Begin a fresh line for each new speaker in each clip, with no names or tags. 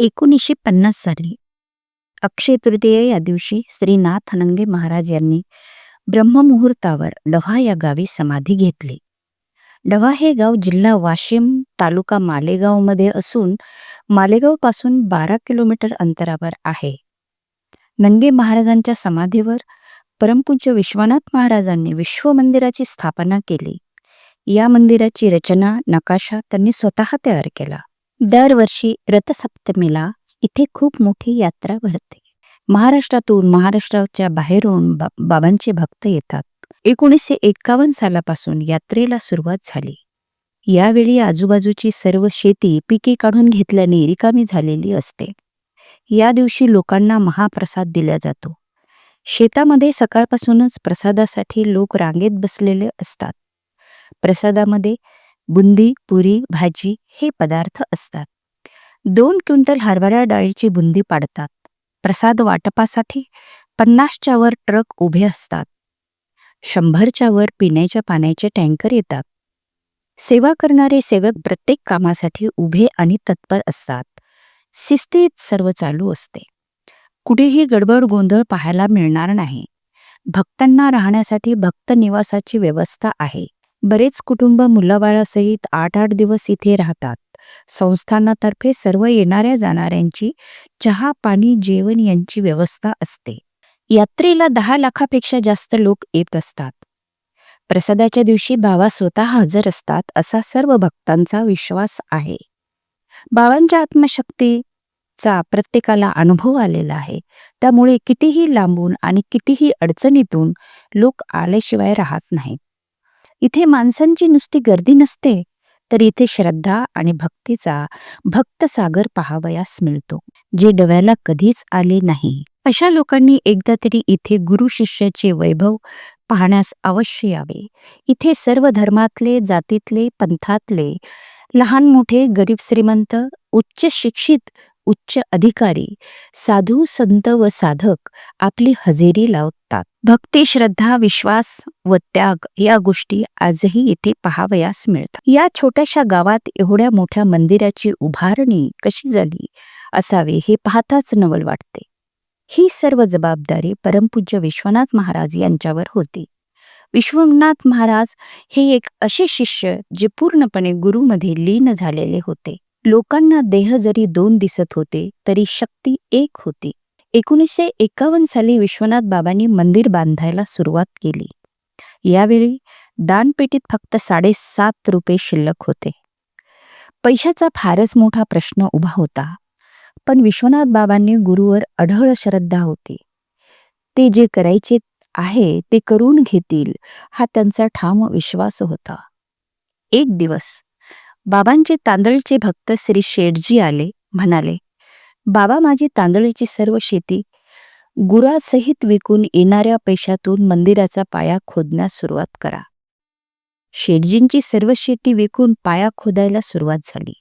एकोणीसशे पन्नास साली अक्षय तृतीय या दिवशी श्रीनाथ हनंगे नंगे महाराज यांनी ब्रह्ममुहूर्तावर डव्हा या गावी समाधी घेतली. डव्हा हे गाव जिल्हा वाशिम तालुका मालेगावमध्ये असून मालेगावपासून बारा किलोमीटर अंतरावर आहे. नंगे महाराजांच्या समाधीवर परमपूज्य विश्वनाथ महाराजांनी विश्व मंदिराची स्थापना केली. या मंदिराची रचना नकाशा त्यांनी स्वतः तयार केला. दरवर्षी रथसप्तमीला इथे खूप मोठी यात्रा भरते. महाराष्ट्रातून महाराष्ट्राच्या बाहेरून बा- बाबांचे भक्त येतात. एकोणीसशे एकावन्न सालापासून यात्रेला सुरुवात झाली. यावेळी आजूबाजूची सर्व शेती पिके काढून घेतल्याने रिकामी झालेली असते. या दिवशी लोकांना महाप्रसाद दिला जातो. शेतामध्ये सकाळपासूनच प्रसादासाठी लोक रांगेत बसलेले असतात. प्रसादामध्ये बुंदी पुरी भाजी हे पदार्थ असतात. दोन क्विंटल हरभरा डाळीची बुंदी पाडतात. प्रसाद वाटपासाठी पन्नासच्या वर ट्रक उभे असतात. शंभरच्या वर पिण्याच्या पाण्याचे टँकर येतात. सेवा करणारे सेवक प्रत्येक कामासाठी उभे आणि तत्पर असतात. शिस्तीत सर्व चालू असते. कुठेही गडबड गोंधळ पाहायला मिळणार नाही. भक्तांना राहण्यासाठी भक्त निवासाची व्यवस्था आहे. बरेच कुटुंब मुलाबाळासहित आठ आठ दिवस इथे राहतात. संस्थानातर्फे सर्व येणाऱ्या जाणाऱ्यांची चहा पाणी जेवण यांची व्यवस्था असते. यात्रेला दहा लाखापेक्षा जास्त लोक येत असतात. प्रसादाच्या दिवशी बाबा स्वतः हजर असतात असा सर्व भक्तांचा विश्वास आहे. बाबांच्या आत्मशक्तीचा प्रत्येकाला अनुभव आलेला आहे. त्यामुळे कितीही लांबून आणि कितीही अडचणीतून लोक आल्याशिवाय राहत नाहीत. इथे माणसांची नुसती गर्दी नसते तर इथे श्रद्धा आणि भक्तीचा भक्तसागर पाहावयास मिळतो जे डव्याला कधीच आले नाही. अशा लोकांनी एकदा तरी इथे गुरु शिष्याचे वैभव पाहण्यास अवश्य यावे. इथे सर्व धर्मातले जातीतले पंथातले लहान मोठे गरीब श्रीमंत उच्च शिक्षित उच्च अधिकारी साधू संत व साधक आपली हजेरी लावतात. भक्ती श्रद्धा विश्वास व त्याग या गोष्टी आजही इथे पहावयास मिळतात. या छोट्याशा गावात एवढ्या मोठ्या मंदिराची उभारणी कशी झाली असावे हे पाहताच नवल वाटते. ही सर्व जबाबदारी परमपूज्य विश्वनाथ महाराज यांच्यावर होती. विश्वनाथ महाराज हे एक असे शिष्य जे पूर्णपणे गुरुमध्ये लीन झालेले होते. लोकांना देह जरी दोन दिसत होते तरी शक्ती एक होती. एकोणीसशे एकावन्न साली विश्वनाथ बाबांनी मंदिर बांधायला सुरुवात केली. यावेळी दानपेटीत फक्त साडेसात रुपये शिल्लक होते. पैशाचा फारच मोठा प्रश्न उभा होता. पण विश्वनाथ बाबांनी गुरुवर अढळ श्रद्धा होती. ते जे करायचे आहे ते करून घेतील हा त्यांचा ठाम विश्वास होता. एक दिवस बाबांचे तांदळचे भक्त श्री शेठजी आले म्हणाले बाबा माझी तांदळीची सर्व शेती गुरासहित विकून येणाऱ्या पैशातून मंदिराचा पाया खोदण्यास सुरुवात करा. शेठजींची सर्व शेती विकून पाया खोदायला सुरुवात झाली.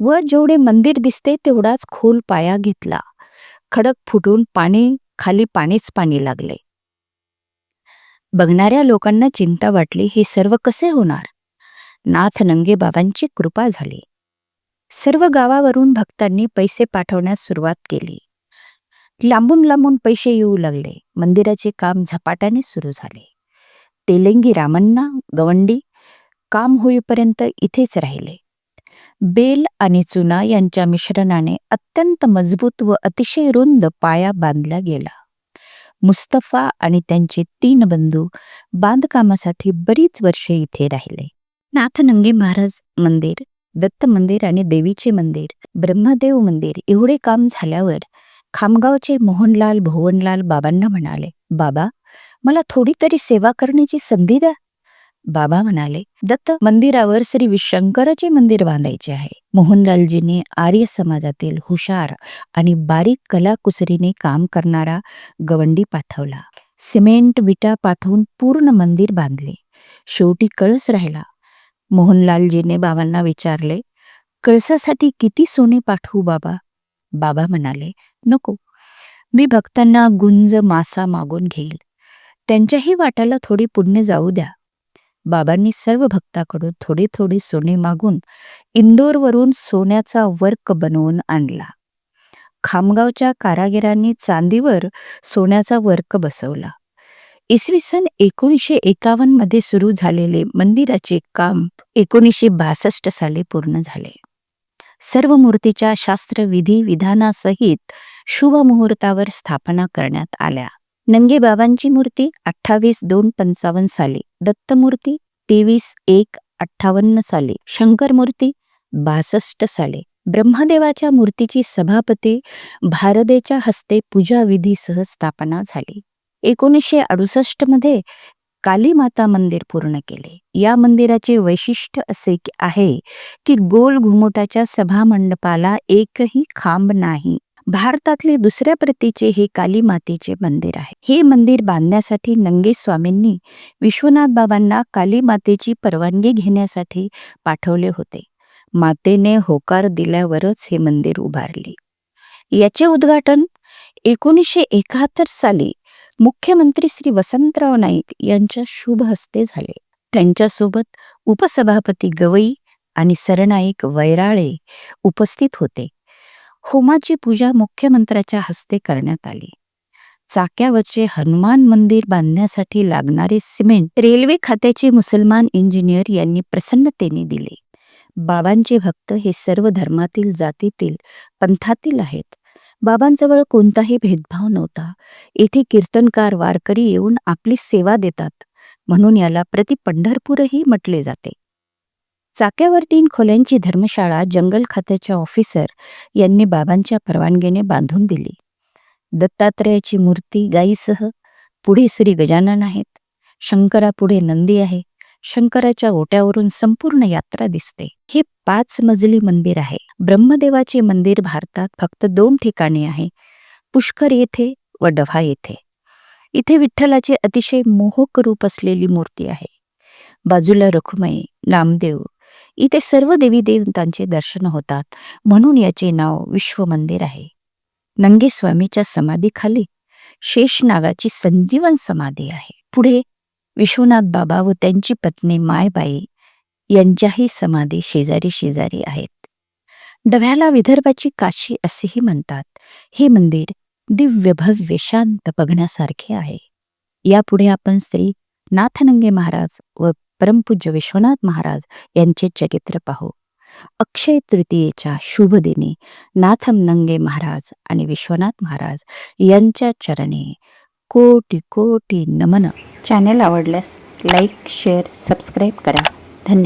व जेवढे मंदिर दिसते तेवढाच खोल पाया घेतला. खडक फुटून पाणी खाली पाणीच पाणी लागले. बघणाऱ्या लोकांना चिंता वाटली हे सर्व कसे होणार? नाथ नंगे बाबांची कृपा झाली. सर्व गावावरून भक्तांनी पैसे पाठवण्यास सुरुवात केली. लांबून लांबून पैसे येऊ लागले. मंदिराचे काम झपाट्याने सुरू झाले. तेलंगी रामण्णा गवंडी काम होईपर्यंत इथेच राहिले. बेल आणि चुना यांच्या मिश्रणाने अत्यंत मजबूत व अतिशय रुंद पाया बांधला गेला. मुस्तफा आणि त्यांचे तीन बंधू बांधकामासाठी बरीच वर्षे इथे राहिले. नाथनंगे महाराज मंदिर दत्त मंदिर आणि देवीचे मंदिर ब्रह्मदेव मंदिर एवढे काम झाल्यावर खामगावचे मोहनलाल भुवनलाल बाबांना म्हणाले बाबा मला थोडी तरी सेवा करण्याची संधी द्या. बाबा म्हणाले दत्त मंदिरावर श्री विशंकराचे मंदिर बांधायचे आहे. मोहनलालजीने आर्य समाजातील हुशार आणि बारीक कलाकुसरीने काम करणारा गवंडी पाठवला. सिमेंट विटा पाठवून पूर्ण मंदिर बांधले. शेवटी कळस राहिला. मोहनलालजीने बाबांना विचारले कळसासाठी किती सोने पाठवू बाबा? बाबा म्हणाले नको. मी भक्तांना गुंज मासा मागून घेईल. त्यांच्याही वाटाला थोडी पुण्य जाऊ द्या. बाबांनी सर्व भक्ताकडून थोडी थोडी सोने मागून इंदोरवरून सोन्याचा वर्क बनवून आणला. खामगावच्या कारागिरांनी चांदीवर सोन्याचा वर्क बसवला. इसवी सन एकोणीसशे एकावन्नमध्ये सुरू झालेले मंदिराचे काम एकोणीसशे बासष्ट साली पूर्ण झाले. सर्व मूर्तीच्या शास्त्रविधी विधानासहित शुभ मुहूर्तावर स्थापना करण्यात आल्या. नंगे बाबांची मूर्ती अठ्ठावीस दोन पंचावन्न साली दत्तमूर्ती तेवीस एक अठ्ठावन्न साली शंकर मूर्ती बासष्ट साली. ब्रह्मदेवाच्या मूर्तीची सभापती भारदेच्या हस्ते पूजाविधीसह स्थापना झाली. एकोणीसशे अडुसष्टमध्ये कालीमाता मंदिर पूर्ण केले. या मंदिराचे वैशिष्ट्य असे की- आहे की गोल घुमटाच्या सभामंडपाला एकही खांब नाही. भारतातले दुसऱ्या प्रतीचे हे काली मातेचे मंदिर आहे. हे मंदिर बांधण्यासाठी नंगे स्वामींनी विश्वनाथ बाबांना काली मातेची परवानगी घेण्यासाठी पाठवले होते. मातेने होकार दिल्यावरच हे मंदिर उभारले. याचे उद्घाटन एकोणीसशे एकाहत्तर साली मुख्यमंत्री श्री वसंतराव नाईक यांच्या शुभ हस्ते झाले. त्यांच्यासोबत उपसभापती गवई आणि सरनाईक वैराळे उपस्थित होते. होमाची पूजा मुख्यमंत्र्याच्या हस्ते करण्यात आली. चाक्यावरचे हनुमान मंदिर बांधण्यासाठी लागणारे सिमेंट रेल्वे खात्याचे मुसलमान इंजिनियर यांनी प्रसन्नतेने दिले. बाबांचे भक्त हे सर्व धर्मातील जातीतील पंथातील आहेत. बाबांजवळ कोणताही भेदभाव नव्हता. येथे कीर्तनकार वारकरी येऊन आपली सेवा देतात. म्हणून याला प्रति पंढरपूरही म्हटले जाते. चाक्यावर तीन खोल्यांची धर्मशाळा जंगल खात्याच्या ऑफिसर यांनी बाबांच्या परवानगीने बांधून दिली. दत्तात्रेयाची मूर्ती गायीसह पुढे श्री गजानन आहेत. शंकरापुढे नंदी आहे. शंकराच्या ओट्यावरून संपूर्ण यात्रा दिसते. हे पाच मजली मंदिर आहे. ब्रह्मदेवाचे मंदिर भारतात फक्त दोन ठिकाणी आहे. पुष्कर येथे व डव्हा येथे. इथे विठ्ठलाचे अतिशय मोहक रूप असलेली मूर्ती आहे. बाजूला रखुमाई नामदेव इथे सर्व देवी देवतांचे दर्शन होतात. म्हणून याचे नाव विश्व मंदिर आहे. नंगे स्वामीच्या समाधीखाली शेषनागाची संजीवन समाधी आहे. पुढे विश्वनाथ बाबा व त्यांची पत्नी मायबाई यांच्याही समाधी शेजारी शेजारी आहेत. डव्याला विदर्भाची काशी असेही म्हणतात. हे मंदिर दिव्य भव्य शांत बघण्यासारखे आहे. यापुढे आपण श्री नाथनंगे महाराज व परमपूज्य विश्वनाथ महाराज यांचे चरित्र पाहू. अक्षय तृतीयेच्या शुभ दिनी नाथम नंगे महाराज आणि विश्वनाथ महाराज यांच्या चरणी कोटी कोटी नमन. चॅनेल आवडल्यास लाईक शेअर सबस्क्राईब करा. धन्यवाद.